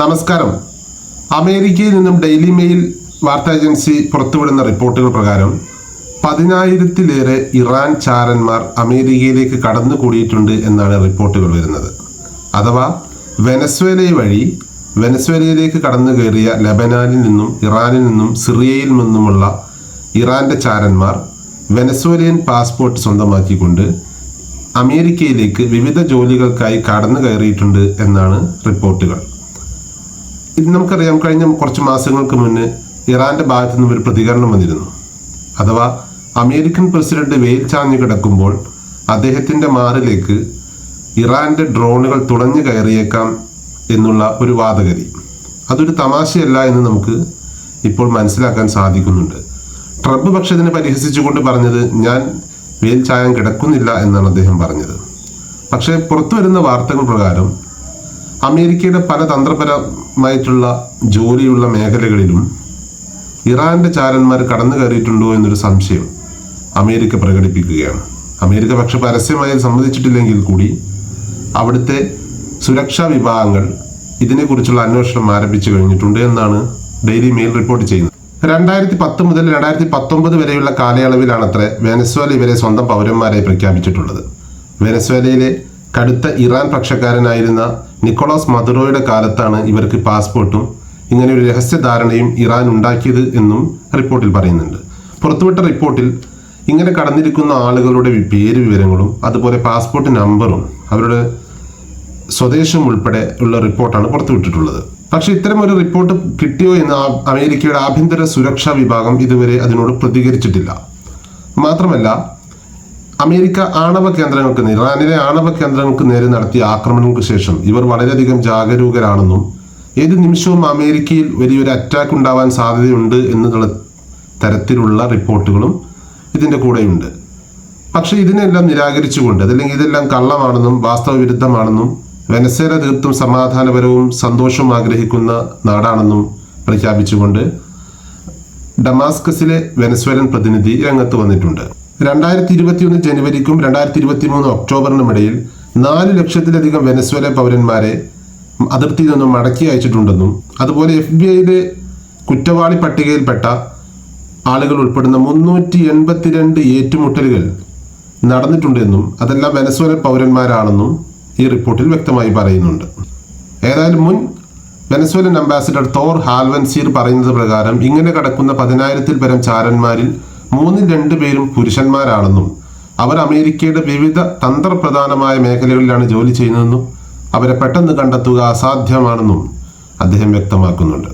നമസ്കാരം. അമേരിക്കയിൽ നിന്നും ഡെയിലി മെയിൽ വാർത്താ ഏജൻസി പുറത്തുവിടുന്ന റിപ്പോർട്ടുകൾ പ്രകാരം പതിനായിരത്തിലേറെ ഇറാൻ ചാരന്മാർ അമേരിക്കയിലേക്ക് കടന്നുകൂടിയിട്ടുണ്ട് എന്നാണ് റിപ്പോർട്ടുകൾ വരുന്നത്. അഥവാ വെനസ്വേല വഴി വെനസ്വേലയിലേക്ക് കടന്നു കയറിയ ലബനാനിൽ നിന്നും ഇറാനിൽ നിന്നും സിറിയയിൽ നിന്നുമുള്ള ഇറാന്റെ ചാരന്മാർ വെനസ്വേലിയൻ പാസ്പോർട്ട് സ്വന്തമാക്കിക്കൊണ്ട് അമേരിക്കയിലേക്ക് വിവിധ ജോലികൾക്കായി കടന്നു കയറിയിട്ടുണ്ട് എന്നാണ് റിപ്പോർട്ടുകൾ. ഇത് നമുക്കറിയാം കഴിഞ്ഞ കുറച്ച് മാസങ്ങൾക്ക് മുന്നേ ഇറാന്റെ ഭാഗത്തു നിന്നും ഒരു പ്രതികരണം വന്നിരുന്നു. അഥവാ അമേരിക്കൻ പ്രസിഡന്റ് വെയിൽ ചാഞ്ഞു കിടക്കുമ്പോൾ അദ്ദേഹത്തിന്റെ മാറിലേക്ക് ഇറാന്റെ ഡ്രോണുകൾ തുളഞ്ഞു കയറിയേക്കാം എന്നുള്ള ഒരു വാദഗതി. അതൊരു തമാശയല്ല എന്ന് നമുക്ക് ഇപ്പോൾ മനസ്സിലാക്കാൻ സാധിക്കുന്നുണ്ട്. ട്രംപ് പക്ഷെ ഇതിനെ പരിഹസിച്ചുകൊണ്ട് പറഞ്ഞത് ഞാൻ വെയിൽ ചായം കിടക്കുന്നില്ല എന്നാണ് അദ്ദേഹം പറഞ്ഞത്. പക്ഷേ പുറത്തു വരുന്ന വാർത്തകൾ പ്രകാരം അമേരിക്കയുടെ പല തന്ത്രപരമായിട്ടുള്ള ജോലിയുള്ള മേഖലകളിലും ഇറാന്റെ ചാരന്മാർ കടന്നു കയറിയിട്ടുണ്ടോ എന്നൊരു സംശയം അമേരിക്ക പ്രകടിപ്പിക്കുകയാണ്. അമേരിക്ക പക്ഷെ പരസ്യമായി സമ്മതിച്ചിട്ടില്ലെങ്കിൽ കൂടി അവിടുത്തെ സുരക്ഷാ വിഭാഗങ്ങൾ ഇതിനെക്കുറിച്ചുള്ള അന്വേഷണം ആരംഭിച്ചു കഴിഞ്ഞിട്ടുണ്ട് എന്നാണ് ഡെയിലി മെയിൽ റിപ്പോർട്ട് ചെയ്യുന്നത്. രണ്ടായിരത്തി പത്ത് മുതൽ രണ്ടായിരത്തി പത്തൊമ്പത് വരെയുള്ള കാലയളവിലാണ് അത്ര വെനസ്വേല ഇവരെ സ്വന്തം പൗരന്മാരെ പ്രഖ്യാപിച്ചിട്ടുള്ളത്. വെനസ്വേലയിലെ കടുത്ത ഇറാൻ പക്ഷക്കാരനായിരുന്ന നിക്കോളാസ് മദുറോയുടെ കാലത്താണ് ഇവർക്ക് പാസ്പോർട്ടും ഇങ്ങനെ ഒരു രഹസ്യധാരണയും ഇറാൻ ഉണ്ടാക്കിയത് എന്നും റിപ്പോർട്ടിൽ പറയുന്നുണ്ട്. പുറത്തുവിട്ട റിപ്പോർട്ടിൽ ഇങ്ങനെ കടന്നിരിക്കുന്ന ആളുകളുടെ പേര് വിവരങ്ങളും അതുപോലെ പാസ്പോർട്ട് നമ്പറും അവരുടെ സ്വദേശം ഉൾപ്പെടെ ഉള്ള റിപ്പോർട്ടാണ് പുറത്തുവിട്ടിട്ടുള്ളത്. പക്ഷേ ഇത്തരം ഒരു റിപ്പോർട്ട് കിട്ടിയോ എന്ന് അമേരിക്കയുടെ ആഭ്യന്തര സുരക്ഷാ വിഭാഗം ഇതുവരെ അതിനോട് പ്രതികരിച്ചിട്ടില്ല. മാത്രമല്ല അമേരിക്ക ആണവ കേന്ദ്രങ്ങൾക്ക് ഇറാനിലെ ആണവ കേന്ദ്രങ്ങൾക്ക് നേരെ നടത്തിയ ആക്രമണങ്ങൾക്ക് ശേഷം ഇവർ വളരെയധികം ജാഗരൂകരാണെന്നും ഏത് നിമിഷവും അമേരിക്കയിൽ വലിയൊരു അറ്റാക്ക് ഉണ്ടാവാൻ സാധ്യതയുണ്ട് എന്നുള്ള തരത്തിലുള്ള റിപ്പോർട്ടുകളും ഇതിന്റെ കൂടെയുണ്ട്. പക്ഷേ ഇതിനെല്ലാം നിരാകരിച്ചുകൊണ്ട് അതല്ലെങ്കിൽ ഇതെല്ലാം കള്ളമാണെന്നും വാസ്തവ വിരുദ്ധമാണെന്നും വെനസേല തീർത്തും സമാധാനപരവും സന്തോഷവും ആഗ്രഹിക്കുന്ന നാടാണെന്നും പ്രഖ്യാപിച്ചുകൊണ്ട് ഡമാസ്കസിലെ വെനസ്വേലൻ പ്രതിനിധി രംഗത്ത് വന്നിട്ടുണ്ട്. രണ്ടായിരത്തി ഇരുപത്തിയൊന്ന് ജനുവരിക്കും രണ്ടായിരത്തി ഇരുപത്തി മൂന്ന് ഒക്ടോബറിനും ഇടയിൽ നാല് ലക്ഷത്തിലധികം വെനസ്വേല പൗരന്മാരെ അതിർത്തിയിൽ നിന്നും മടക്കി അയച്ചിട്ടുണ്ടെന്നും അതുപോലെ എഫ് ബി ഐയിലെ കുറ്റവാളി പട്ടികയിൽപ്പെട്ട ആളുകൾ ഉൾപ്പെടുന്ന മുന്നൂറ്റി എൺപത്തിരണ്ട് ഏറ്റുമുട്ടലുകൾ നടന്നിട്ടുണ്ടെന്നും അതെല്ലാം വെനസ്വേല പൗരന്മാരാണെന്നും ഈ റിപ്പോർട്ടിൽ വ്യക്തമായി പറയുന്നുണ്ട്. ഏതായാലും മുൻ വെനസ്വേലൻ അംബാസിഡർ തോർ ഹാൽവൻസീർ പറയുന്നത് പ്രകാരം ഇങ്ങനെ കടക്കുന്ന പതിനായിരത്തിൽ പരം ചാരന്മാരിൽ മൂന്നിൽ രണ്ട് പേരും പുരുഷന്മാരാണെന്നും അവർ അമേരിക്കയുടെ വിവിധ തന്ത്രപ്രധാനമായ മേഖലകളിലാണ് ജോലി ചെയ്യുന്നതെന്നും അവരെ പെട്ടെന്ന് കണ്ടെത്തുക അസാധ്യമാണെന്നും അദ്ദേഹം വ്യക്തമാക്കുന്നുണ്ട്.